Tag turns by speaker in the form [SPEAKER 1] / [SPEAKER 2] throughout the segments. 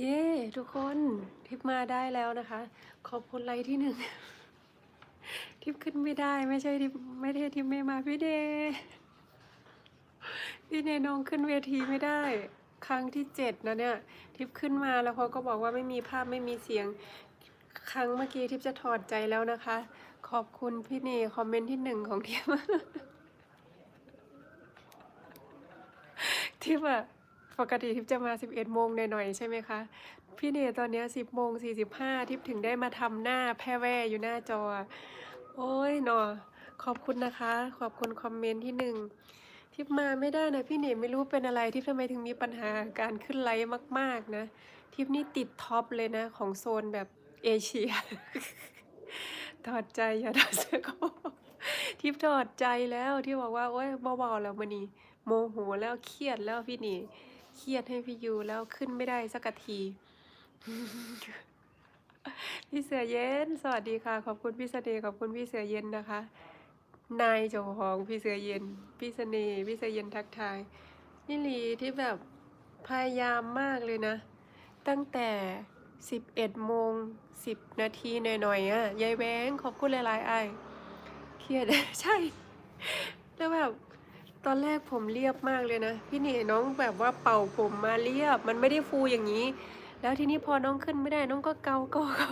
[SPEAKER 1] เย้ทุกคนทิปมาได้แล้วนะคะ ขอบคุณไลค์ที่หนึ่งทิปขึ้นไม่ได้ไม่ใช่ทิปไม่ได้ทิปไม่มาพี่เดพี่เนน้องขึ้นเวทีไม่ได้ ครั้งที่เจ็ดนะเนี่ย ทิปขึ้นมาแล้วเขาก็บอกว่าไม่มีภาพไม่มีเสียง ครั้งเมื่อกี้ทิปจะถอดใจแล้วนะคะ ขอบคุณพี่เนคอมเมนต์ที่หนึ่งของทิปทิปอะ ปกติทิปจะมา 11โมงหน่อยๆใช่ไหมคะ พี่เนตอนนี้ 10โมง45ทิปถึงได้มาทำหน้าแพร่แว่อยู่หน้าจอ โอ้ยหนอขอบคุณนะคะ ขอบคุณคอมเมนต์ที่หนึ่งทิปมาไม่ได้นะพี่เนไม่รู้เป็นอะไรทิปทำไมถึงมีปัญหาการขึ้นไลฟ์มาก ๆนะ ทิปนี่ติดท็อปเลยนะของโซนแบบเอเชียถอดใจอย่าถอดเสื้อก็ทิปถอดใจแล้วที่บอกว่าโอ๊ยเบาๆแล้วมันนี่โมโหแล้วเครียดแล้วพี่นี่ เครียดให้พี่ยูแล้วขึ้นไม่ได้สักที พี่เสือเย็น สวัสดีค่ะ ขอบคุณพี่เสน่ห์ขอบคุณพี่เสือเย็นนะคะ นายเจ้าของพี่เสือเย็น พี่เสน่ห์พี่เสือเย็นทักทายนี่ลีที่แบบพยายามมากเลยนะ ตั้งแต่สิบเอ็ดโมงสิบนาทีหน่อยๆอะยายแบงขอบคุณหลายๆไอ้เครียดใช่ แล้วแบบ ตอนแรกผมเรียบมากเลยนะ พี่หนี่น้องแบบว่าเป่าผมมาเรียบ มันไม่ได้ฟูอย่างนี้ แล้วทีนี้พอน้องขึ้นไม่ได้น้องก็เกาเกาเกา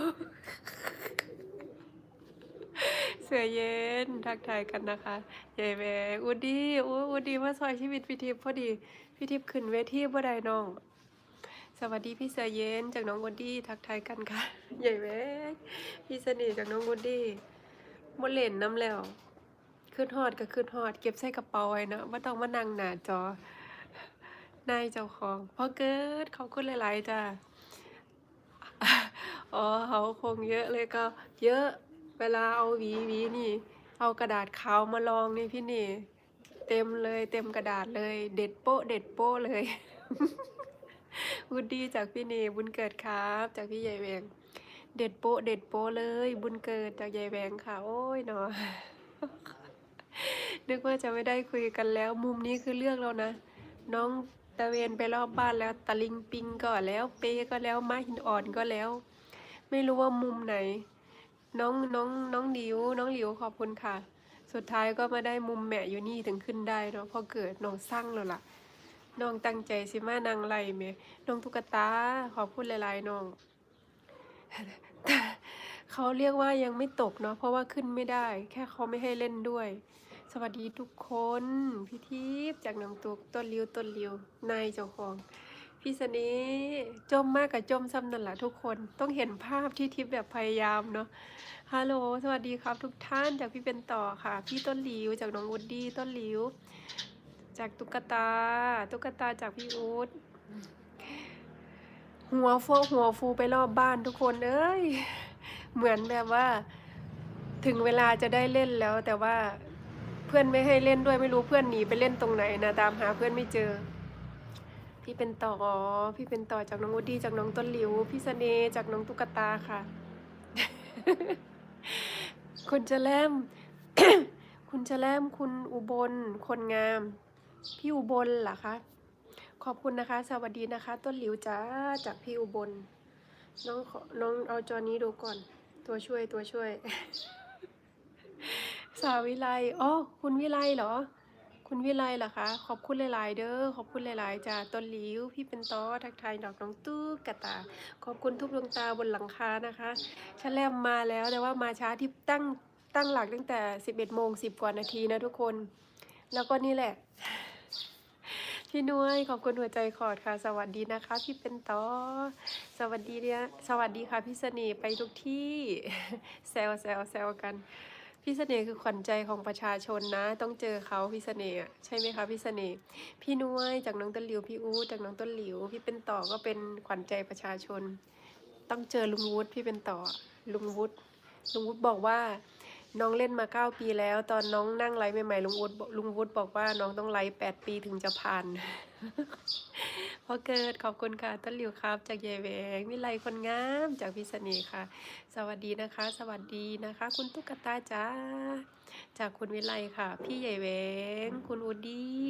[SPEAKER 1] เสือเย็นทักทายกันนะคะยายแบงค์อุดดี้อู้อุดดี้มาซอยชีวิตพี่ทิพย์พอดีพี่ทิพย์ขึ้นเวทีบ่ได้น้อง สวัสดีพี่เสือเย็นจากน้องอุดดี้ทักทายกันค่ะยายแบงค์พี่เสน่ห์จากน้องอุดดี้บ่เล่นน้ำแล้ว ขึ้นฮอดก็ขึ้นฮอด เก็บใส่กระเป๋าไว้เนาะไม่ต้องมานั่งหน้าจอนายเจ้าของพอเกิดเขาขึ้นหลายๆจ้าอ๋อเขาคงเยอะเลยก็ เยอะเวลาเอาหวีหวีนี่ เอากระดาษขาวมาลองนี่พี่นี่ เต็มเลยเต็มกระดาษเลย เด็ดโป๊ะเด็ดโป๊ะเลยบุญดีจากพี่เนบุญเกิดครับ จากพี่ใหญ่แวงเด็ดโป๊ะเด็ดโป๊ะเลย บุญเกิดจากยายแวงค่ะ โอ้ยเนาะ นึกว่าจะไม่ได้คุยกันแล้ว มุมนี้คือเลือกแล้วนะ น้องตะเวนไปรอบบ้านแล้วตะลิงปิงก็แล้วเปก็แล้วม้าหินอ่อนก็แล้ว ไม่รู้ว่ามุมไหน น้องน้องน้องหลิว น้องหลิวขอบคุณค่ะ สุดท้ายก็มาได้มุมแม่อยู่นี่ถึงขึ้นได้เนาะพอเกิดน้องสร้างแล้วล่ะน้องตั้งใจสิมานางไล่เมน้องตุ๊กตาขอบคุณหลายๆน้องแต่เขาเรียกว่ายังไม่ตกเนาะเพราะว่าขึ้นไม่ได้ แค่เขาไม่ให้เล่นด้วย สวัสดีทุกคนพี่ทิพย์จากน้องตุกต้นริ้วต้นริ้วนายเจ้าของ พี่สนีจมมากกับจมซ้ำนั่นแหละทุกคนต้องเห็นภาพที่ทิพย์แบบพยายามเนาะฮัลโหลสวัสดีครับ ทุกท่านจากพี่เป็นต่อค่ะ พี่ต้นหลิวจากน้องอุดดี้ต้นหลิวจากตุ๊กตา ตุ๊กตาจากพี่อูดหัวโฟหัวฟูไปรอบบ้านทุกคนเอ้ยเหมือนแบบว่า ถึงเวลาจะได้เล่นแล้วแต่ว่า เพื่อนไม่ให้เล่นด้วยไม่รู้เพื่อนหนีไปเล่นตรงไหนนะตามหาเพื่อนไม่เจอ พี่เป็นต่อพี่เป็นต่อจากน้องวูดดี้จากน้องต้นหลิว พี่เสน่ห์จากน้องตุ๊กตาค่ะ คุณจะแลมคุณจะแลมคุณอุบล คนงาม พี่อุบลเหรอคะขอบคุณนะคะ สวัสดีนะคะ ต้นหลิวจ้าจากพี่อุบล น้องน้องเอาจอนี้ดูก่อน ตัวช่วยตัวช่วย สาวิไลอ๋อคุณวิไลเหรอ คุณวิไลเหรอคะ ขอบคุณหลาย ๆ เด้อ ขอบคุณหลาย ๆจ้าต้นหลิว พี่เป็นต้อทักทายดอกน้องตู้กระตา ขอบคุณทุกดวงตาบนหลังคานะคะชะแลมมาแล้วแต่ว่ามาช้าที่ตั้งตั้งหลักตั้งแต่ 11โมง10 กว่านาทีนะทุกคน แล้วก็นี่แหละพี่นุ้ยขอบคุณหัวใจขอดค่ะ สวัสดีนะคะพี่เป็นต้อสวัสดีเนี่ยสวัสดีค่ะพี่เสน่ห์ไปทุกที่แซวแซวแซวกัน พี่เสน่ห์คือขวัญใจของประชาชนนะ ต้องเจอเขาพี่เสน่ห์ใช่ไหมคะพี่เสน่ห์พี่นุ้ยจากน้องต้นหลิวพี่อู๊ดจากน้องต้นหลิว พี่เป็นต่อก็เป็นขวัญใจประชาชน ต้องเจอลุงวุฒิพี่เป็นต่อลุงวุฒิลุงวุฒิบอกว่าน้องเล่นมาเก้าปีแล้ว ตอนน้องนั่งไลฟ์ใหม่ๆลุงวุฒิบอกลุงวุฒิบอกว่าน้องต้องไลฟ์แปดปีถึงจะผ่าน พอเกิดขอบคุณค่ะต้นหลิวครับ จากยายแหวงวิไลคนงามจากพิษณีค่ะ สวัสดีนะคะ สวัสดีนะคะ คุณตุ๊กตาจ้าจากคุณวิไลค่ะ พี่ใหญ่แหวงคุณอูดดี้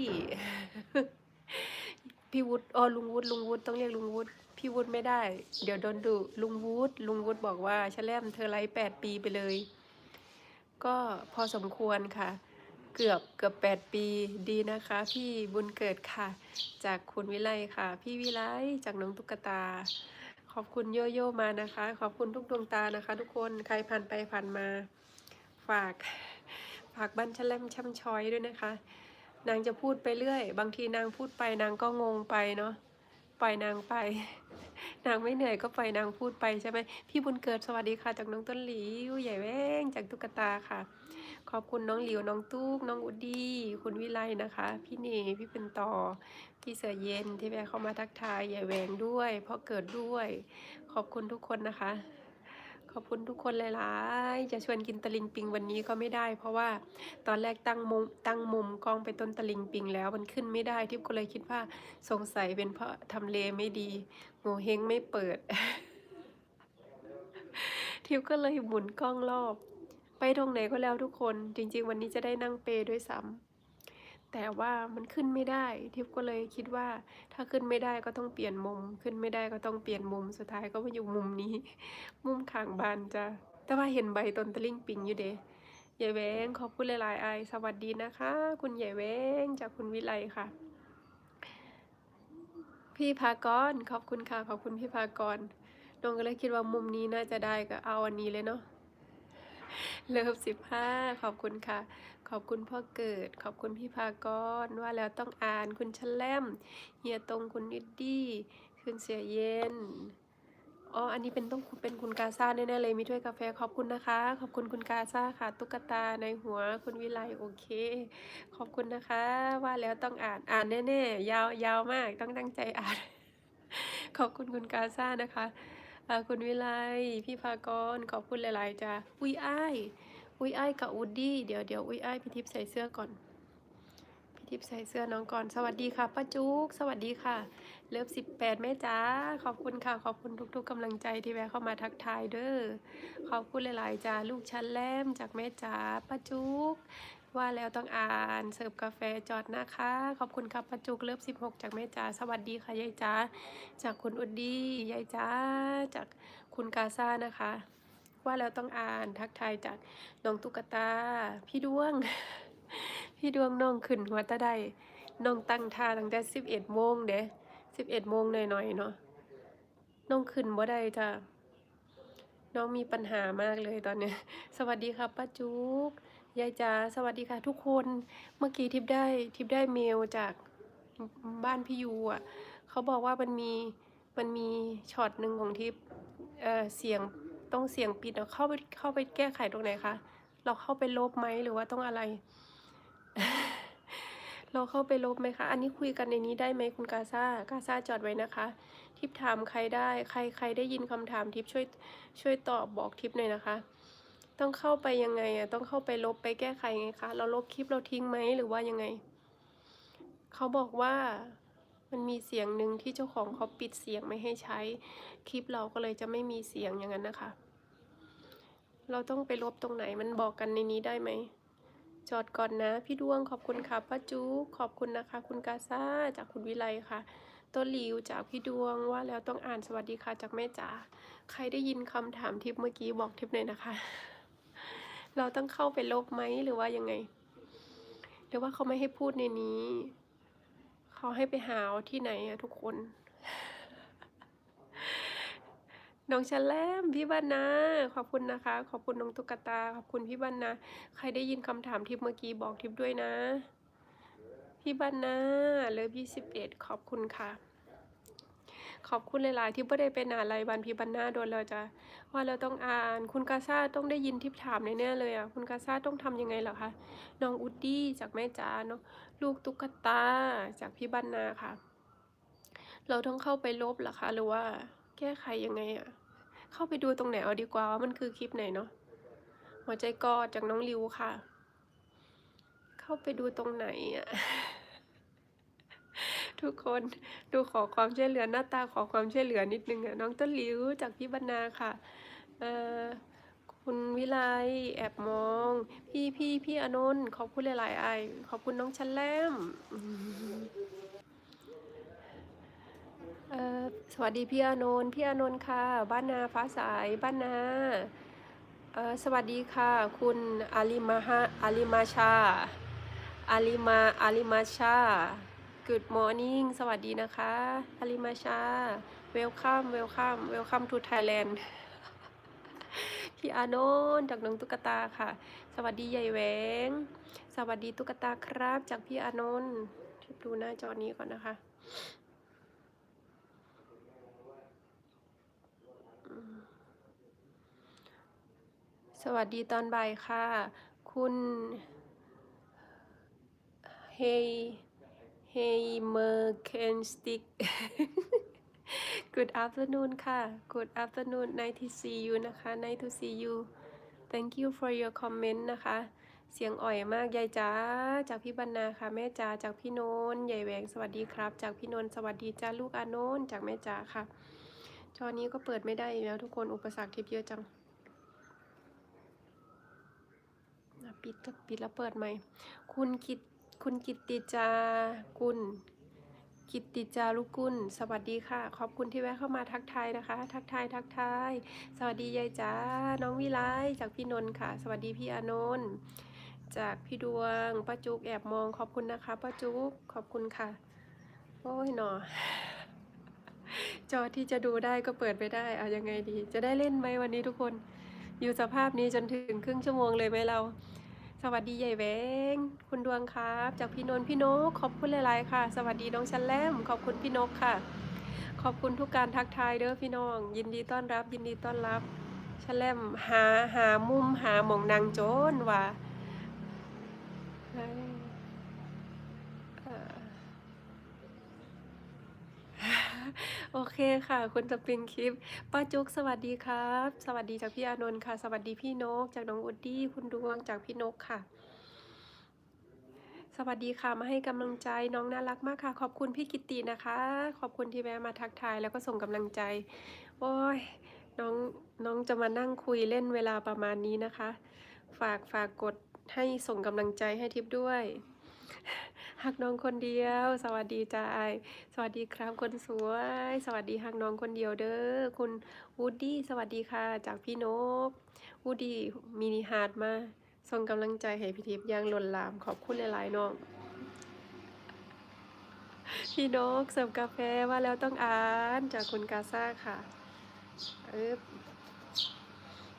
[SPEAKER 1] พี่วุฒิอ๋อลุงวุฒิลุงวุฒิต้องเรียกลุงวุฒิพี่วุฒิไม่ได้ เดี๋ยวโดนดุลุงวุฒิลุงวุฒิบอกว่าชะแลมเธอไลฟ์แปดปีไปเลย ก็พอสมควรค่ะ เกือบเกือบแปดปีดีนะคะ พี่บุญเกิดค่ะ จากคุณวิไลค่ะ พี่วิไลจากน้องตุ๊กตา ขอบคุณโยโย่มานะคะ ขอบคุณทุกดวงตานะคะ ทุกคนใครผ่านไปผ่านมา ฝาก ฝากบ้านชแลมช่ำช้อยด้วยนะคะ นางจะพูดไปเรื่อย บางทีนางพูดไปนางก็งงไปเนาะปล่อยนางไป นางไม่เหนื่อยก็ปล่อยนางพูดไปใช่ไหมพี่บุญเกิดสวัสดีค่ะ จากน้องต้นหลิวใหญ่แว้งจากตุ๊กตาค่ะ ขอบคุณน้องหลิว น้องตุ๊ก น้องอุดดี้ คุณวิไลนะคะ พี่เนพี่เป็นต่อ พี่เสือเย็นที่แวะเข้ามาทักทายใหญ่แหวงด้วยพ่อเกิดด้วย ขอบคุณทุกคนนะคะ ขอบคุณทุกคนหลายๆ จะชวนกินตะลิงปิงวันนี้ก็ไม่ได้ เพราะว่าตอนแรกตั้งมุมตั้งมุมกล้องไปต้นตะลิงปิงแล้วมันขึ้นไม่ได้ทิพย์ก็เลยคิดว่าสงสัยเป็นเพราะทำเลไม่ดีโงเฮงไม่เปิด ทิพย์ก็เลยหมุนกล้องรอบ ไปตรงไหนก็แล้วทุกคน จริง ๆ วันนี้จะได้นั่งเปด้วยซ้ำแต่ว่ามันขึ้นไม่ได้ ทิพก็เลยคิดว่าถ้าขึ้นไม่ได้ก็ต้องเปลี่ยนมุม ขึ้นไม่ได้ก็ต้องเปลี่ยนมุม สุดท้ายก็มาอยู่มุมนี้ มุมข้างบานจ้ะแต่ว่าเห็นใบต้นตะลิ่งปิงอยู่เด้ยายแวงขอบคุณหลายๆไอายสวัสดีนะคะ คุณยายแวงจากคุณวิไลค่ะ พี่พากรขอบคุณค่ะ ขอบคุณพี่พากรน้องก็เลยคิดว่ามุมนี้น่าจะได้ก็เอาอันนี้เลยเนาะ เลิฟสิบห้าขอบคุณค่ะ ขอบคุณพ่อเกิด ขอบคุณพี่พากรว่าแล้วต้องอ่านคุณชแลมเฮียตรงคุณนิดดี้คุณเสียเย็นอ๋อ อันนี้เป็นต้องเป็นคุณกาซ่าแน่ๆเลย มีถ้วยกาแฟขอบคุณนะคะ ขอบคุณคุณกาซ่าค่ะ ตุ๊กตาในหัวคุณวิไลโอเค ขอบคุณนะคะ ว่าแล้วต้องอ่านอ่านแน่ๆยาวยาวมากต้องตั้งใจอ่าน ขอบคุณคุณกาซ่านะคะ คุณวิไลพี่พากรขอบคุณหลาย ๆจ้าอุ้ยอ้ายอุ้ยอ้ายกับอูดดี้เดี๋ยวเดี๋ยวอุ้ยอ้ายพี่ทิพย์ใส่เสื้อก่อนพี่ทิพย์ใส่เสื้อน้องก่อนสวัสดีค่ะป้าจุกสวัสดีค่ะ เลิฟสิบแปดแม่จ๋าขอบคุณค่ะ ขอบคุณทุก ๆกำลังใจที่แวะเข้ามาทักทายเด้อขอบคุณหลาย ๆจ้าลูกชั้นแลมจากแม่จ๋าป้าจุก ว่าแล้วต้องอ่านเสิร์ฟกาแฟจอดนะคะ ขอบคุณค่ะป้าจุกเลิฟสิบหกจากแม่จ๋าสวัสดีค่ะยายจ๋าจากคุณอุดดี้ยายจ๋าจากคุณกาซ่านะคะ ว่าแล้วต้องอ่านทักทายจากน้องตุ๊กตา พี่ดวง พี่ดวงน้องขึ้นหัวตาได้น้องตั้งท่าตั้งแต่สิบเอ็ดโมงเด้สิบเอ็ดโมงหน่อยๆเนาะน้องขึ้นบ่ได้จ้ะน้องมีปัญหามากเลยตอนเนี้ย สวัสดีค่ะป้าจุก ยายจ๋าสวัสดีค่ะทุกคนเมื่อกี้ทิปได้ทิปได้เมลจากบ้านพี่ยูอะเขาบอกว่ามันมีมันมีช็อตหนึ่งของทิปเอ่อเสียงต้องเสียงปิดเราเข้าไปเข้าไปแก้ไขตรงไหนคะเราเข้าไปลบไหมหรือว่าต้องอะไร เราเข้าไปลบไหมคะ อันนี้คุยกันในนี้ได้ไหมคุณกาซากาซาจอดไว้นะคะ ทิปถามใครได้ ใครใครได้ยินคำถามทิปช่วยช่วยตอบบอกทิปหน่อยนะคะ ต้องเข้าไปยังไงอะต้องเข้าไปลบไปแก้ไขไงคะ เราลบคลิปเราทิ้งไหมหรือว่ายังไง เขาบอกว่ามันมีเสียงหนึ่งที่เจ้าของเขาปิดเสียงไม่ให้ใช้ คลิปเราก็เลยจะไม่มีเสียงอย่างนั้นนะคะ เราต้องไปลบตรงไหนมันบอกกันในนี้ได้ไหมจอดก่อนนะ พี่ดวงขอบคุณค่ะป้าจุ๊กขอบคุณนะคะ คุณกาซาจากคุณวิไลค่ะต้นหลิวจากพี่ดวงว่าแล้วต้องอ่านสวัสดีค่ะจากแม่จ๋าใครได้ยินคำถามทิปเมื่อกี้บอกทิปหน่อยนะคะ เราต้องเข้าไปลบไหมหรือว่ายังไง หรือว่าเขาไม่ให้พูดในนี้ เขาให้ไปหาที่ไหนอะทุกคน น้องชแลมพี่บ้านนาขอบคุณนะคะ ขอบคุณน้องตุ๊กตา ขอบคุณพี่บ้านนาใครได้ยินคำถามทิปเมื่อกี้บอกทิปด้วยนะ พี่บ้านนาเลยพี่สิบเอ็ดขอบคุณค่ะ ขอบคุณหลาย ๆ ที่ไม่ได้เป็นอะไรบันพี่บ้านนาโดนเราจะว่าเราต้องอ่านคุณกาซาต้องได้ยินทิปถามแน่ๆเลยอะคุณกาซาต้องทำยังไงเหรอคะน้องอุดดี้จากแม่จ๋าเนาะลูกตุ๊กตาจากพี่บ้านนาค่ะ เราต้องเข้าไปลบหรอคะหรือว่าแก้ไขยังไงอะเข้าไปดูตรงไหนเอาดีกว่าว่ามันคือคลิปไหนเนาะหัวใจกอดจากน้องริวค่ะ เข้าไปดูตรงไหนอะ ทุกคนดูขอความช่วยเหลือหน้าตาขอความช่วยเหลือนิดนึงอะน้องต้นหลิวจากพี่บรรณาค่ะคุณวิไลแอบมอง พี่พี่พี่อานนท์ขอบคุณหลายๆไอายขอบคุณน้องชั้นแลมสวัสดีพี่อนนท์พี่อนนท์ค่ะ บ้านนาฟ้าใสบ้านนาสวัสดีค่ะ คุณอาลิมาฮะอาลิมาชาอาลิมาอาลิมาชา Good morning สวัสดีนะคะอาลิมาชา Welcome Welcome Welcome to Thailand พี่อานนท์จากน้องตุ๊กตาค่ะ สวัสดีใหญ่แหวง สวัสดีตุ๊กตาครับ จากพี่อานนท์ดูหน้าจอนี้ก่อนนะคะสวัสดีตอนบ่ายค่ะ คุณเฮ เฮเมอร์เคนสติก Good afternoon ค่ะ Good afternoon nice to see you นะคะ nice to see you thank you for your comment นะคะ เสียงอ่อยมาก ยายจ๋าจากพี่บรรณาค่ะ แม่จ๋าจากพี่โนนท์ใหญ่แหวงสวัสดีครับ จากพี่นนท์สวัสดีจ้าลูกอานนท์จากแม่จ๋าค่ะ จอนี้ก็เปิดไม่ได้แล้วทุกคนอุปสรรคทิพเยอะจังปิดก็ปิดแล้วเปิดใหม่ คุณกิต คุณกิตติจากุลกิตติจารุกุล สวัสดีค่ะ ขอบคุณที่แวะเข้ามาทักทายนะคะ ทักทายทักทาย สวัสดียายจ๋าน้องวิไลจากพี่นนท์ค่ะ สวัสดีพี่อานนท์จากพี่ดวงป้าจุกแอบมองขอบคุณนะคะป้าจุกขอบคุณค่ะ โอ้ยหนอ จอที่จะดูได้ก็เปิดไปได้เอายังไงดี จะได้เล่นไหมวันนี้ทุกคน อยู่สภาพนี้จนถึงครึ่งชั่วโมงเลยไหมเรา สวัสดีใหญ่แวง คุณดวงครับ จากพี่นนท์พี่นก ขอบคุณหลายๆค่ะ สวัสดีน้องชันแลมขอบคุณพี่นกค่ะ ขอบคุณทุกการทักทายเด้อพี่น้อง ยินดีต้อนรับ ยินดีต้อนรับชันแลมหาหามุมหาหมองนางโจนว่ะเฮ้ยเอ่อ โอเคค่ะคุณสปริงคลิปป้าจุกสวัสดีครับ สวัสดีจากพี่อานนท์ค่ะ สวัสดีพี่นก จากน้องอุดดี้คุณดวงจากพี่นกค่ะ สวัสดีค่ะมาให้กำลังใจน้องน่ารักมากค่ะ ขอบคุณพี่กิตินะคะ ขอบคุณที่แวะมาทักทายแล้วก็ส่งกำลังใจ โอ้ยน้องน้องจะมานั่งคุยเล่นเวลาประมาณนี้นะคะ ฝากฝากกดให้ส่งกำลังใจให้ทิปด้วย หักน้องคนเดียว สวัสดีจ้าไอสวัสดีครับคนสวย สวัสดีหักน้องคนเดียวเด้อคุณวูดดี้สวัสดีค่ะ จากพี่นกวูดดี้มินิฮาร์ดมาส่งกำลังใจให้พี่ทิพย์ย่างล้นลามขอบคุณหลายๆน้องพี่นกเสิร์ฟกาแฟว่าแล้วต้องอ่านจากคุณกาซ่าค่ะเออ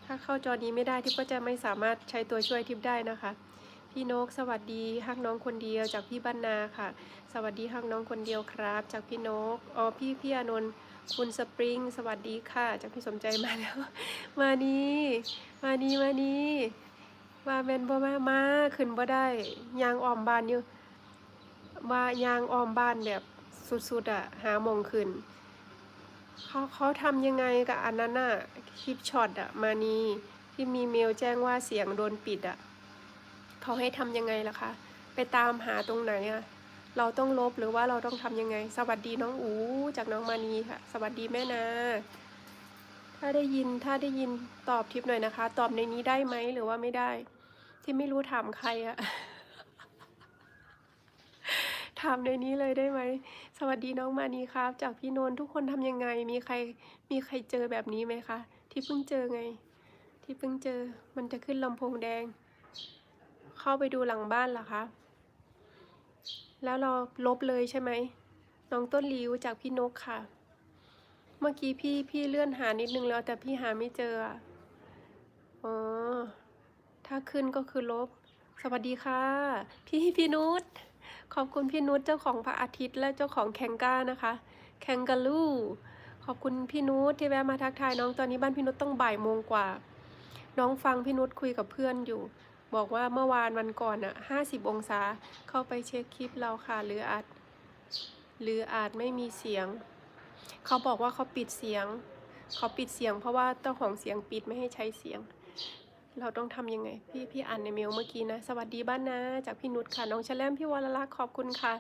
[SPEAKER 1] ถ้าเข้าจอนี้ไม่ได้ทิพย์ก็จะไม่สามารถใช้ตัวช่วยทิพย์ได้นะคะ พี่นกสวัสดีฮักน้องคนเดียวจากพี่บ้านนาค่ะ สวัสดีฮักน้องคนเดียวครับ จากพี่นกอ๋อพี่พี่อนนท์คุณสปริง สวัสดีค่ะ จากพี่สมใจมาแล้ว มานี่มานี่มานี่ว่าแมนบ่มามาขึ้นบ่ได้ยางออมบ้านอยู่มายางออมบ้านแบบสุดๆอะหามองขึ้นเขาเขาทำยังไงกับอันนั้นน่ะคลิปช็อตอะมานี่ที่มีเมลแจ้งว่าเสียงโดนปิดอะ เขาให้ทำยังไงล่ะคะ ไปตามหาตรงไหนอะเราต้องลบหรือว่าเราต้องทำยังไง สวัสดีน้องอูจากน้องมานีค่ะ สวัสดีแม่นา ถ้าได้ยินถ้าได้ยินตอบทิปหน่อยนะคะ ตอบในนี้ได้ไหมหรือว่าไม่ได้ ที่ไม่รู้ถามใครอะถามในนี้เลยได้ไหม สวัสดีน้องมานีครับ จากพี่นนท์ทุกคนทำยังไง มีใครมีใครเจอแบบนี้ไหมคะ ที่เพิ่งเจอไง ที่เพิ่งเจอมันจะขึ้นลำโพงแดง เข้าไปดูหลังบ้านเหรอคะ แล้วเราลบเลยใช่ไหม น้องต้นหลิวจากพี่นกค่ะ เมื่อกี้พี่พี่เลื่อนหานิดนึงแล้วแต่พี่หาไม่เจออะอ๋อ ถ้าขึ้นก็คือลบ สวัสดีค่ะ พี่พี่นุช ขอบคุณพี่นุชเจ้าของพระอาทิตย์และเจ้าของแคงก้านะคะ แคงกาลูขอบคุณพี่นุชที่แวะมาทักทายน้องตอนนี้บ้านพี่นุชต้องบ่ายโมงกว่า น้องฟังพี่นุชคุยกับเพื่อนอยู่ บอกว่าเมื่อวานวันก่อนอะห้าสิบองศาเข้าไปเช็คคลิปเราค่ะ หรืออาจ หรืออาจไม่มีเสียง เขาบอกว่าเขาปิดเสียง เขาปิดเสียง เพราะว่าเจ้าของเสียงปิดไม่ให้ใช้เสียง เราต้องทำยังไง พี่พี่อ่านในเมลเมื่อกี้นะ สวัสดีบ้านนะ จากพี่นุชค่ะ น้องแชลแลมพี่วรลักษ์ขอบคุณค่ะ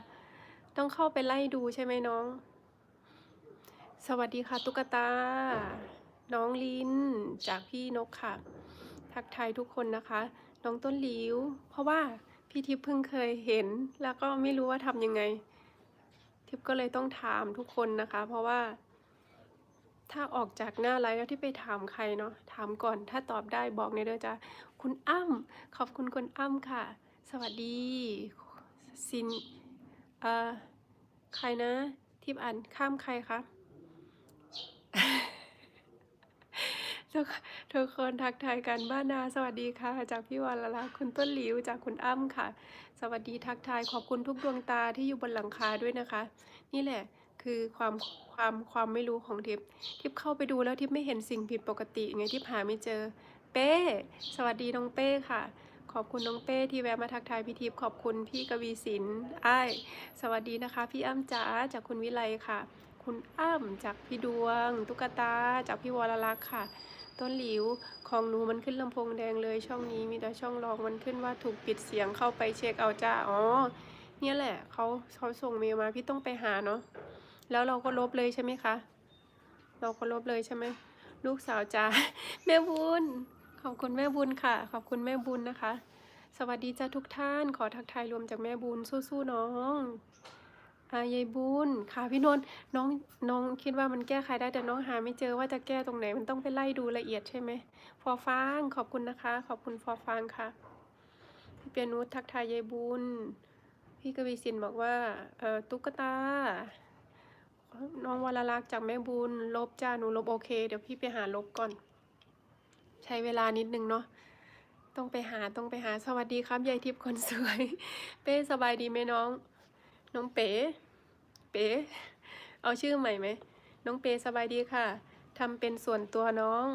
[SPEAKER 1] ต้องเข้าไปไล่ดูใช่ไหมน้อง สวัสดีค่ะตุ๊กตา น้องลินจากพี่นกค่ะ ทักทายทุกคนนะคะ น้องต้นหลิว เพราะว่าพี่ทิพย์เพิ่งเคยเห็น แล้วก็ไม่รู้ว่าทำยังไง ทิพย์ก็เลยต้องถามทุกคนนะคะ เพราะว่า ถ้าออกจากหน้าไลฟ์แล้วที่ไปถามใครเนาะถามก่อน ถ้าตอบได้บอกในเด้อจ้าคุณอ้ำขอบคุณคุณอ้ำค่ะ สวัสดีซินเอ่อใครนะที่อ่านข้ามใครคะ ทุกคนทักทายกันบ้านนาสวัสดีค่ะ จากพี่วรลักษ์คุณต้นหลิวจากคุณอ้ำค่ะ สวัสดีทักทายขอบคุณทุกดวงตาที่อยู่บนหลังคาด้วยนะคะ นี่แหละคือความความความไม่รู้ของทิพย์ทิพย์เข้าไปดูแล้วทิพย์ไม่เห็นสิ่งผิดปกติไงทิพย์หาไม่เจอ เป้ สวัสดีน้องเป้ค่ะ ขอบคุณน้องเป้ที่แวะมาทักทายพี่ทิพย์ขอบคุณพี่กวีศิลป์อ้ายสวัสดีนะคะ พี่อ้ำจ๋าจากคุณวิไลค่ะ คุณอ้ำจากพี่ดวง ตุ๊กตา จากพี่วรลักษ์ค่ะ ต้นหลิว ของหนูมันขึ้นลำโพงแดงเลยช่องนี้มีแต่ช่องรองมันขึ้นว่าถูกปิดเสียงเข้าไปเช็คเอาจ้าอ๋อเนี่ยแหละเขาเขาส่งเมลมาพี่ต้องไปหาเนาะแล้วเราก็ลบเลยใช่ไหมคะ เราก็ลบเลยใช่ไหมลูกสาวจ้าแม่บุญขอบคุณแม่บุญค่ะ ขอบคุณแม่บุญนะคะ สวัสดีจ้าทุกท่าน ขอทักทายรวมจากแม่บุญสู้ๆน้อง อายายบุญค่ะพี่นนท์น้องน้องคิดว่ามันแก้ไขได้แต่น้องหาไม่เจอว่าจะแก้ตรงไหนมันต้องไปไล่ดูละเอียดใช่ไหมฟอฟางขอบคุณนะคะ ขอบคุณฟอฟางค่ะพี่เปียนุชทักทายยายบุญ พี่กวีสินบอกว่าเออตุ๊กตา น้องวรลักษ์จากแม่บุญ ลบจ้าหนูลบโอเค เดี๋ยวพี่ไปหาลบก่อน ใช้เวลานิดนึงเนาะต้องไปหาต้องไปหาสวัสดีครับยายทิพย์คนสวย เป้สบายดีไหมน้องน้องเป๋ เป๋เอาชื่อใหม่ไหม น้องเปสบายดีค่ะทำเป็นส่วนตัวน้อง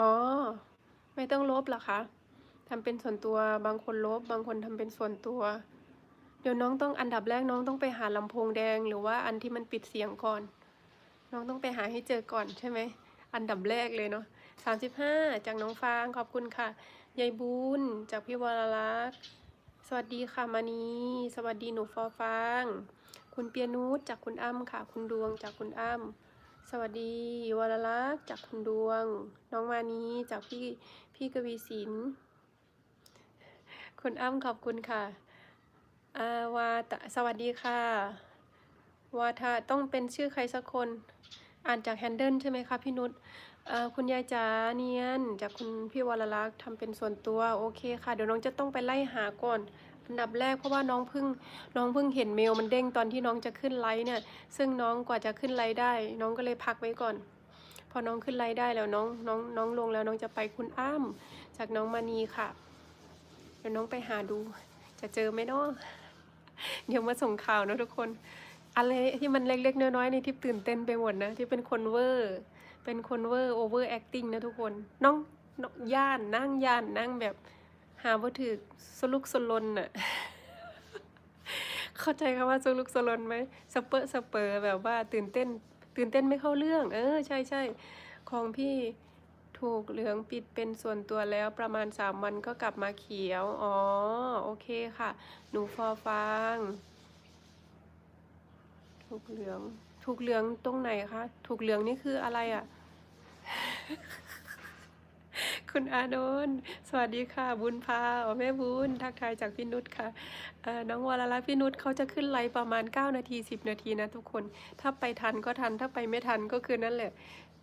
[SPEAKER 1] อ๋อ ไม่ต้องลบหรอคะทำเป็นส่วนตัว บางคนลบ บางคนทำเป็นส่วนตัว เดี๋ยวน้องต้องอันดับแรกน้องต้องไปหาลำโพงแดง หรือว่าอันที่มันปิดเสียงก่อน น้องต้องไปหาให้เจอก่อนใช่ไหม อันดับแรกเลยเนาะสามสิบห้าจากน้องฟาง ขอบคุณค่ะ ยายบุญจากพี่วรลักษ์ สวัสดีค่ะมานีสวัสดีหนูฟอฟาง คุณเปียนุชจากคุณอ้ำค่ะ คุณดวงจากคุณอ้ำสวัสดีวรลักษ์จากคุณดวง น้องมานีจากพี่พี่กวีศิลป์คุณอ้ำขอบคุณค่ะอาวาตสวัสดีค่ะวาทาต้องเป็นชื่อใครสักคน อ่านจากแฮนเดิลใช่ไหมคะพี่นุชคุณยายจ๋าเนียน จากคุณพี่วรลักษ์ทำเป็นส่วนตัว โอเคค่ะ เดี๋ยวน้องจะต้องไปไล่หาก่อน อันดับแรกเพราะว่าน้องเพิ่งน้องเพิ่งเห็นเมลมันเด้งตอนที่น้องจะขึ้นไลฟ์เนี่ย ซึ่งน้องกว่าจะขึ้นไลฟ์ได้ น้องก็เลยพักไว้ก่อน พอน้องขึ้นไลฟ์ได้แล้วน้องน้องน้องลงแล้วน้องจะไปคุณอ้ำจากน้องมานีค่ะเดี๋ยวน้องไปหาดู จะเจอไหมเนาะเดี๋ยวมาส่งข่าวนะทุกคนอะไรที่มันเล็กๆน้อยๆในที่ตื่นเต้นไปหมดนะที่เป็นคนเวอร์ เป็นคนเวอร์โอเวอร์แอคติ้งนะทุกคน น้องน้องย่านนั่งย่านนั่งแบบ หาว่าถือสลุกสลนน่ะ เข้าใจคำว่าสลุกสลนไหมสเปอร์สเปอร์แบบว่าตื่นเต้น ตื่นเต้นไม่เข้าเรื่อง เออ ใช่ใช่ของพี่ถูกเหลืองปิดเป็นส่วนตัวแล้วประมาณสามวันก็กลับมาเขียว อ๋อ โอเคค่ะ หนูฟอฟาง ถูกเหลือง ถูกเหลืองตรงไหนคะ ถูกเหลืองนี่คืออะไรอะ คุณอานนท์สวัสดีค่ะ บุญพาอ๋อแม่บุญทักทายจากพี่นุชค่ะเอ่อน้องวรลักษณ์พี่นุชเขาจะขึ้นไลฟ์ประมาณ 9 นาที 10 นาทีนะทุกคน ถ้าไปทันก็ทันถ้าไปไม่ทันก็คือนั่นแหละ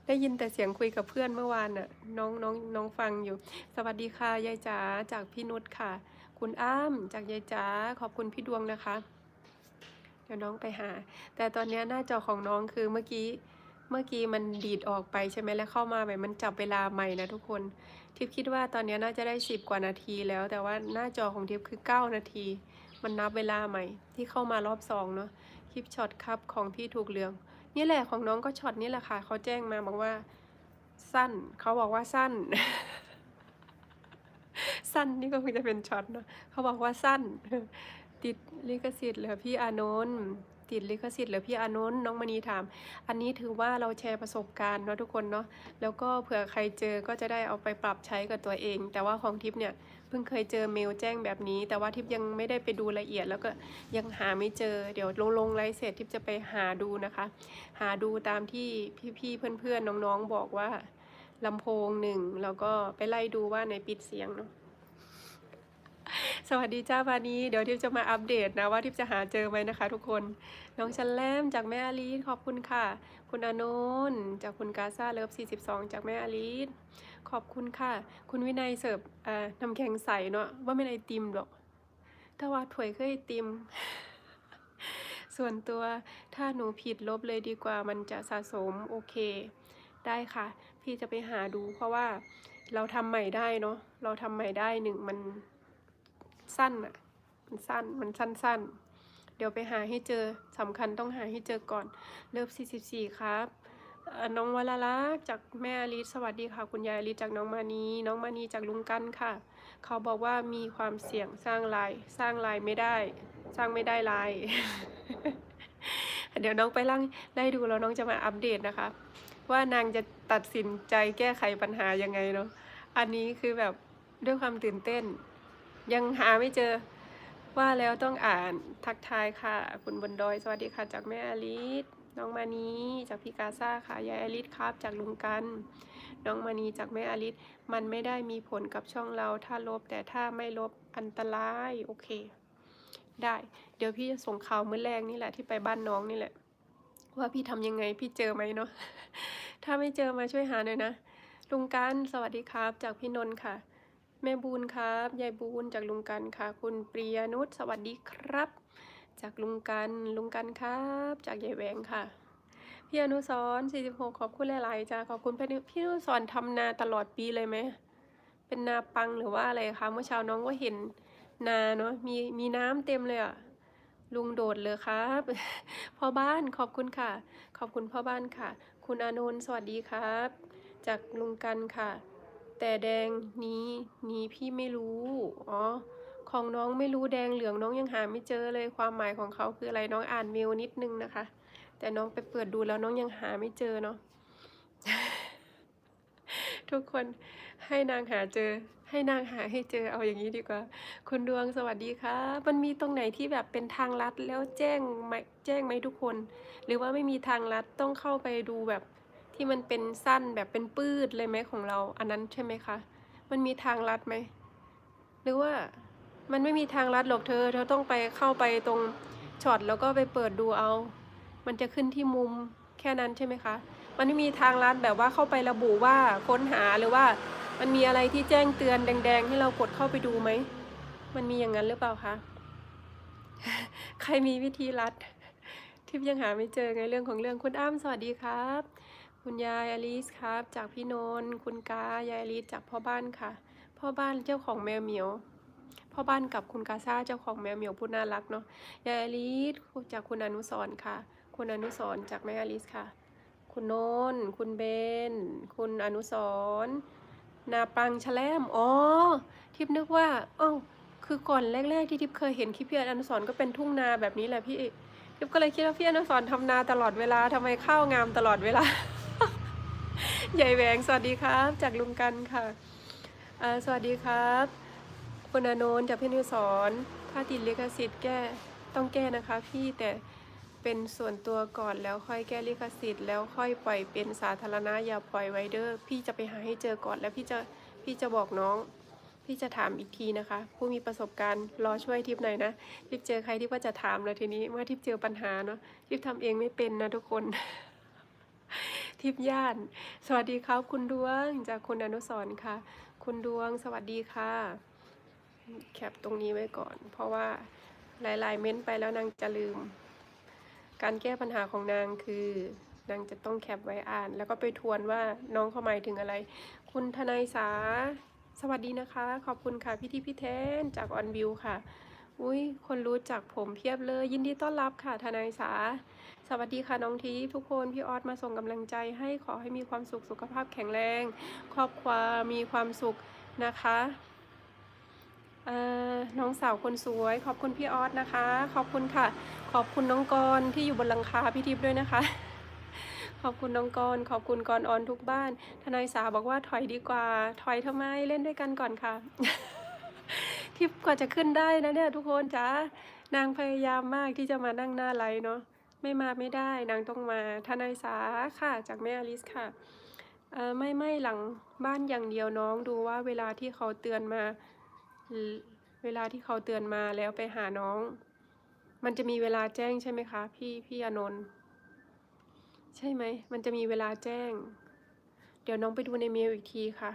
[SPEAKER 1] ได้ยินแต่เสียงคุยกับเพื่อนเมื่อวานน่ะน้องน้องน้องฟังอยู่ สวัสดีค่ะยายจ๋าจากพี่นุชค่ะ คุณอ้ามจากยายจ๋าขอบคุณพี่ดวงนะคะ เดี๋ยวน้องไปหา แต่ตอนนี้หน้าจอของน้องคือเมื่อกี้ เมื่อกี้มันดีดออกไปใช่ไหมแล้วเข้ามาใหม่ มันจับเวลาใหม่นะทุกคนทิพคิดว่าตอนนี้น่าจะได้สิบกว่านาทีแล้ว แต่ว่าหน้าจอของทิพคือเก้านาที มันนับเวลาใหม่ ที่เข้ามารอบสองเนาะคลิปช็อตครับของพี่ถูกเหลืองนี่แหละของน้องก็ช็อตนี่แหละค่ะเขาแจ้งมาบอกว่า สั้นเขาบอกว่าสั้น สั้นนี่ก็คงจะเป็นช็อตเนาะเขาบอกว่าสั้น ติดลิขสิทธิ์เหลือพี่อานนท์ ติดลิขสิทธิ์หลือพี่อานนน้องมณีถาม อันนี้ถือว่าเราแชร์ประสบการณ์เนาะทุกคนเนาะแล้วก็เผื่อใครเจอก็จะได้เอาไปปรับใช้กับตัวเอง แต่ว่าของทิปเนี่ยเพิ่งเคยเจอเมลแจ้งแบบนี้ แต่ว่าทิปยังไม่ได้ไปดูละเอียด แล้วก็ยังหาไม่เจอเดี๋ยวลงลงไลฟ์เสร็จทิปจะไปหาดูนะคะ หาดูตามที่พี่ๆเพื่อนๆน้องๆบอกว่าลำโพงหนึ่งแล้วก็ไปไล่ดูว่าในปิดเสียงเนาะ สวัสดีจ้าบานีเดี๋ยวทิพจะมาอัปเดตนะว่าทิพจะหาเจอไหมนะคะ ทุกคน น้องชันแลมจากแม่อลีขอบคุณค่ะ คุณอานนท์จากคุณกาซาเลิฟ42 จากแม่อลีขอบคุณค่ะ คุณวินัยเสิร์ฟน้ำแข็งใสเนาะว่าไม่ไอติมหรอก ถ้าว่าถวยเคือไอติม ส่วนตัวถ้าหนูผิดลบเลยดีกว่ามันจะสะสมโอเค ได้ค่ะ พี่จะไปหาดูเพราะว่าเราทำใหม่ได้เนาะเราทำใหม่ได้หนึ่งมัน สั้นอะมันสั้น มันสั้นๆ เดี๋ยวไปหาให้เจอสำคัญต้องหาให้เจอก่อน เลิฟ44 ครับเอ่อน้องวลาลักษ์จากแม่อลิศสวัสดีค่ะ คุณยายอลิศจากน้องมานีน้องมานีจากลุงกันค่ะ เขาบอกว่ามีความเสี่ยงสร้างลาย สร้างลายไม่ได้ สร้างไม่ได้ลาย เดี๋ยวน้องไปล่างได้ดูแล้วน้องจะมาอัปเดตนะคะ ว่านางจะตัดสินใจแก้ไขปัญหายังไงเนาะอันนี้คือแบบด้วยความตื่นเต้น ยังหาไม่เจอ ว่าแล้วต้องอ่านทักทายค่ะ คุณบนดอย สวัสดีค่ะ จากแม่อลิสน้องมานีจากพี่กาซ่าค่ะยายอลิสครับ จากลุงกัน น้องมานีจากแม่อลิสมันไม่ได้มีผลกับช่องเราถ้าลบแต่ถ้าไม่ลบอันตรายโอเค ได้ เดี๋ยวพี่จะส่งข่าวมื้อแรกนี่แหละที่ไปบ้านน้องนี่แหละ ว่าพี่ทำยังไงพี่เจอไหมเนาะถ้าไม่เจอมาช่วยหาหน่อยนะลุงกันสวัสดีครับ จากพี่นนท์ค่ะ แม่บูนครับยายบูนจากลุงกันค่ะ คุณปริยนุชสวัสดีครับ จากลุงกันลุงกันครับ จากยายแหวงค่ะพี่อนุสร46 ขอบคุณหลายๆจ้าขอบคุณพี่อนุพี่อนุสรทำนาตลอดปีเลยไหมเป็นนาปังหรือว่าอะไรคะเมื่อเช้าน้องก็เห็นนาเนาะมีมีน้ำเต็มเลยอะลุงโดดเลยครับพ่อบ้านขอบคุณค่ะ ขอบคุณพ่อบ้านค่ะ คุณอานนท์สวัสดีครับ จากลุงกันค่ะ แต่แดงนี้นี้พี่ไม่รู้ อ๋อ ของน้องไม่รู้แดงเหลืองน้องยังหาไม่เจอเลยความหมายของเขาคืออะไรน้องอ่านเมลนิดนึงนะคะ แต่น้องไปเปิดดูแล้วน้องยังหาไม่เจอเนาะทุกคนให้นางหาเจอ ให้นางหาให้เจอเอาอย่างนี้ดีกว่า คุณดวงสวัสดีค่ะ มันมีตรงไหนที่แบบเป็นทางลัดแล้วแจ้งไหมแจ้งไหมทุกคน หรือว่าไม่มีทางลัดต้องเข้าไปดูแบบ ที่มันเป็นสั้นแบบเป็นปื้ดเลยไหมของเรา อันนั้นใช่ไหมคะ มันมีทางลัดไหม หรือว่ามันไม่มีทางลัดหรอกเธอ เธอต้องไปเข้าไปตรงช็อตแล้วก็ไปเปิดดูเอา มันจะขึ้นที่มุมแค่นั้นใช่ไหมคะ มันไม่มีทางลัดแบบว่าเข้าไประบุว่าค้นหาหรือว่า มันมีอะไรที่แจ้งเตือนแดง ๆ ให้เรากดเข้าไปดูไหม มันมีอย่างนั้นหรือเปล่าคะ ใครมีวิธีลัด ทิพยังหาไม่เจอไงเรื่องของเรื่องคุณอ้ำสวัสดีครับ คุณยายอลิสครับ จากพี่นนท์คุณกายายอลิสจากพ่อบ้านค่ะ พ่อบ้านเจ้าของแมวเหมียว พ่อบ้านกับคุณกาซาเจ้าของแมวเหมียวผู้น่ารักเนาะยายอลิสจากคุณอนุสรค่ะ คุณอนุสรจากแม่อลิสค่ะ คุณโนนท์คุณเบน คุณอนุสรนาปังแฉลมอ๋อทิพนึกว่าอ้าวคือก่อนแรก ๆ ที่ทิพเคยเห็นคลิปพี่อนุสรก็เป็นทุ่งนาแบบนี้แหละพี่ทิพก็เลยคิดว่าพี่อนุสรทำนาตลอดเวลาทำไมข้าวงามตลอดเวลา ใหญ่แหวงสวัสดีครับ จากลุงกันค่ะ สวัสดีครับคุณอนนท์จากพี่อนุสรณ์ถ้าติดลิขสิทธิ์แก้ต้องแก้นะคะพี่แต่เป็นส่วนตัวก่อนแล้วค่อยแก้ลิขสิทธิ์แล้วค่อยปล่อยเป็นสาธารณะอย่าปล่อยไว้เด้อพี่จะไปหาให้เจอก่อนแล้วพี่จะพี่จะบอกน้อง พี่จะถามอีกทีนะคะ ผู้มีประสบการณ์รอช่วยทิปหน่อยนะทิปเจอใครที่ว่าจะถามแล้วทีนี้เมื่อทิปเจอปัญหาเนาะทิปทำเองไม่เป็นนะทุกคน ทิพย่าน สวัสดีครับ คุณดวงจากคุณอนุสรค่ะ คุณดวงสวัสดีค่ะ แคปตรงนี้ไว้ก่อน เพราะว่าหลาย ๆ เม้นต์ไปแล้วนางจะลืม การแก้ปัญหาของนางคือนางจะต้องแคปไว้อ่าน แล้วก็ไปทวนว่าน้องเขาหมายถึงอะไร คุณทนายสา สวัสดีนะคะ ขอบคุณค่ะพี่ที่พี่แทนจากออนวิวค่ะ อุ้ยคนรู้จักผมเพียบเลย ยินดีต้อนรับค่ะทนายสา สวัสดีค่ะน้องทีทุกคนพี่ออสมาส่งกำลังใจให้ขอให้มีความสุขสุขภาพแข็งแรง ครอบครัวมีความสุขนะคะน้องสาวคนสวย ขอบคุณพี่ออสนะคะ ขอบคุณค่ะ ขอบคุณน้องกรที่อยู่บนหลังคาพี่ทิพย์ด้วยนะคะ ขอบคุณน้องกรขอบคุณกรออนทุกบ้าน ทนายสาบอกว่าถอยดีกว่า ถอยทำไมเล่นด้วยกันก่อนค่ะ ทิพย์กว่าจะขึ้นได้นะเนี่ยทุกคนจ้านางพยายามมากที่จะมานั่งหน้าไลน์เนาะ ไม่มาไม่ได้ นางต้องมาทนายสาค่ะจากแม่อลิสค่ะไม่ไม่หลังบ้านอย่างเดียวน้องดูว่าเวลาที่เขาเตือนมา เวลาที่เขาเตือนมาแล้วไปหาน้อง มันจะมีเวลาแจ้งใช่ไหมคะ พี่พี่อนนท์ใช่ไหมมันจะมีเวลาแจ้ง เดี๋ยวน้องไปดูในเมลอีกทีค่ะ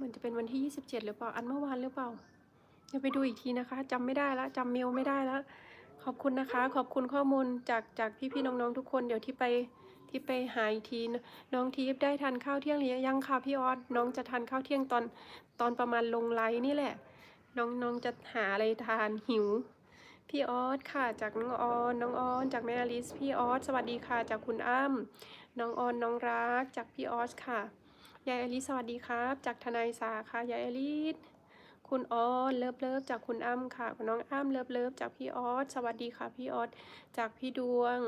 [SPEAKER 1] มันจะเป็นวันที่ 27 หรือเปล่า อันเมื่อวานหรือเปล่าเดี๋ยวไปดูอีกทีนะคะจำไม่ได้แล้วจำเมลไม่ได้แล้ว ขอบคุณนะคะ ขอบคุณข้อมูลจากจากพี่ๆน้องๆทุกคนเดี๋ยวที่ไปที่ไปหาอีกทีน้องทีฟได้ทานข้าวเที่ยงหรือยังคะพี่ออสน้องจะทานข้าวเที่ยงตอนตอนประมาณลงไลน์นี่แหละ น้องน้องจะหาอะไรทานหิว พี่ออสค่ะ จากน้องออนน้องออนจากแม่อลิสพี่ออสสวัสดีค่ะ จากคุณอ้ำน้องออนน้องรักจากพี่ออสค่ะยายอลิสสวัสดีครับ จากทนายสาค่ะยายอลิส คุณออนเลิฟเลิฟจากคุณอ้ำค่ะคุณน้องอ้ำเลิฟเลิฟจากพี่ออสสวัสดีค่ะพี่ออสจากพี่ดวง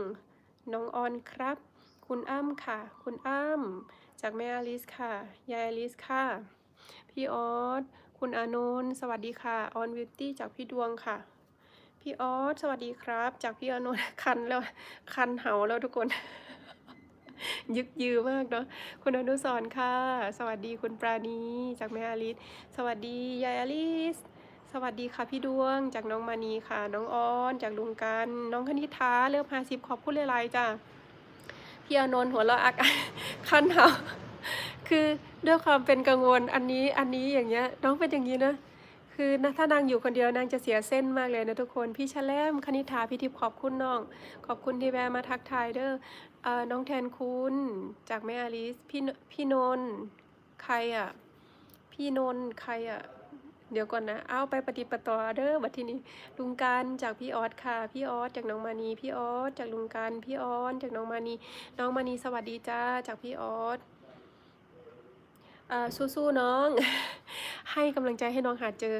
[SPEAKER 1] น้องออนครับ คุณอ้ำค่ะ คุณอ้ำจากแม่อลิสค่ะยายอลิสค่ะ พี่ออสคุณอานนท์สวัสดีค่ะออนวิวตี้จากพี่ดวงค่ะ พี่ออสสวัสดีครับ จากพี่อานนท์คันแล้วคันเหาแล้วทุกคน ยึกยือมากเนาะคุณอนุสรค่ะ สวัสดีคุณปราณีจากแม่อลิสสวัสดียายอลิสสวัสดีค่ะพี่ดวงจากน้องมานีค่ะ น้องอ้อนจากลุงกันน้องคณิธาเลือกพาสิบขอบคุณหลายๆจ้ะพี่อนนท์หัวเราะอักคันเหาคือด้วยความเป็นกังวลอันนี้อันนี้อย่างเงี้ย น้องเป็นอย่างนี้นะคือนะถ้านางอยู่คนเดียวนางจะเสียเส้นมากเลยนะทุกคน พี่ชะแลมคณิธาพี่ทิพย์ขอบคุณน้อง ขอบคุณที่แวะมาทักทายเด้อ น้องแทนคุณ จากแม่อลิส พี่พี่นนท์ใครอะ พี่นนท์ใครอะ เดี๋ยวก่อนนะ เอาไปปฏิปต่อเด้อบัดทีนี้ ลุงการจากพี่ออสค่ะ พี่ออสจากน้องมานี พี่ออสจากลุงการพี่ออนจากน้องมานี น้องมานีสวัสดีจ้า จากพี่ออสสู้ๆน้อง ให้กำลังใจให้น้องหาเจอ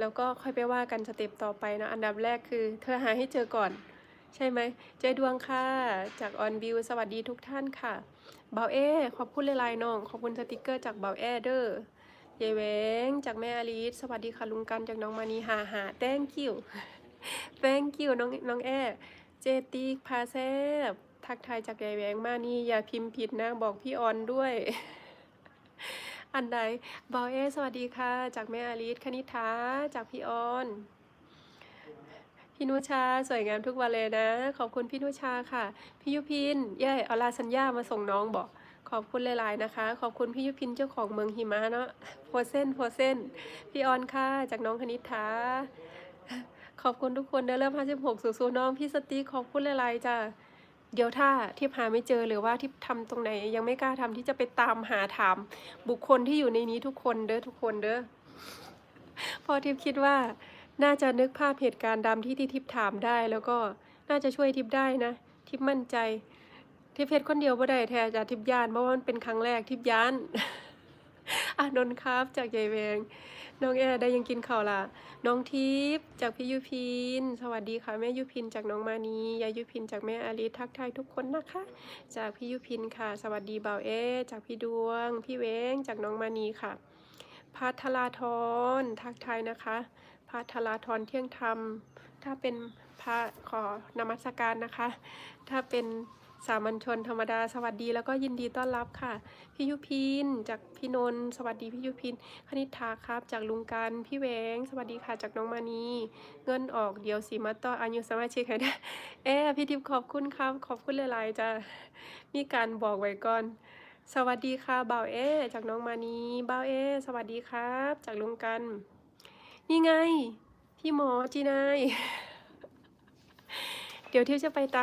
[SPEAKER 1] แล้วก็ค่อยไปว่ากันสเต็ปต่อไปนะ อันดับแรกคือ เธอหาให้เจอก่อน ใช่ไหมเจดวงค่ะ จากออนบิวสวัสดีทุกท่านค่ะเบาเอขอบคุณหลายๆน้อง ขอบคุณสติกเกอร์จากเบาเอเด้อยายแวงจากแม่อลีสสวัสดีค่ะลุงกันจากน้องมานีหาหา thank you thank you น้องน้องแอเจติกพาแซบทักทายจากยายแวงมานี่อย่าพิมพ์ผิดนะบอกพี่ออนด้วย อันใดบอเอสวัสดีค่ะ จากแม่อาลีสคณิธาจากพี่ออน พี่นุชาสวยงามทุกวันเลยนะ ขอบคุณพี่นุชาค่ะ พี่ยุพิน เย้เอาลาสัญญามาส่งน้องบอก ขอบคุณหลายๆนะคะ ขอบคุณพี่ยุพินเจ้าของเมืองหิมะเนาะโพเซนโพเซนพี่ออนค่ะ จากน้องคณิธาขอบคุณทุกคนเด้อเริ่ม56สู่ๆน้องพี่สตีขอบคุณหลายๆจ้ะเดี๋ยวถ้าที่หาไม่เจอหรือว่าที่ทำตรงไหน ยังไม่กล้าทำที่จะไปตามหาถาม บุคคลที่อยู่ในนี้ทุกคนเด้อทุกคนเด้อเพอทิพย์คิดว่า น่าจะนึกภาพเหตุการณ์ดำที่ที่ทิพถามได้ แล้วก็น่าจะช่วยทิพได้นะ ทิพมั่นใจ ทิพเพชรคนเดียวบ่ได้แท้จากทิพยานเพราะว่ามันเป็นครั้งแรกทิพยานอะนนท์ครับจากใหญ่แวงน้องแอร์ได้ยังกินข้าวล่ะ น้องทิพย์จากพี่ยุพิน สวัสดีค่ะแม่ยุพินจากน้องมานียายยุพินจากแม่อาลิทักทายทุกคนนะคะ จากพี่ยุพินค่ะ สวัสดีเบาเอจากพี่ดวง พี่เวงจากน้องมานีค่ะพัทลาธรทักทายนะคะ พัทลาธรเที่ยงธรรม ถ้าเป็นพระขอนมัสการนะคะ ถ้าเป็นสามัญชนธรรมดาสวัสดีแล้วก็ยินดีต้อนรับค่ะ พี่ยุพินจากพี่นนท์สวัสดีพี่ยุพินคณิธาครับ จากลุงกันพี่แหวง สวัสดีค่ะจากน้องมานีเงินออกเดี๋ยวสีมาต่ออายุสมาชิกให้ได้เอ๊พี่ทิพย์ขอบคุณครับขอบคุณหลายๆจะมีการบอกไว้ก่อน สวัสดีค่ะบ่าวเอจากน้องมานีบ่าวเอสวัสดีครับ จากลุงกัน นี่ไง พี่หมอจีนาย เดี๋ยวเที่ยวจะไปตาม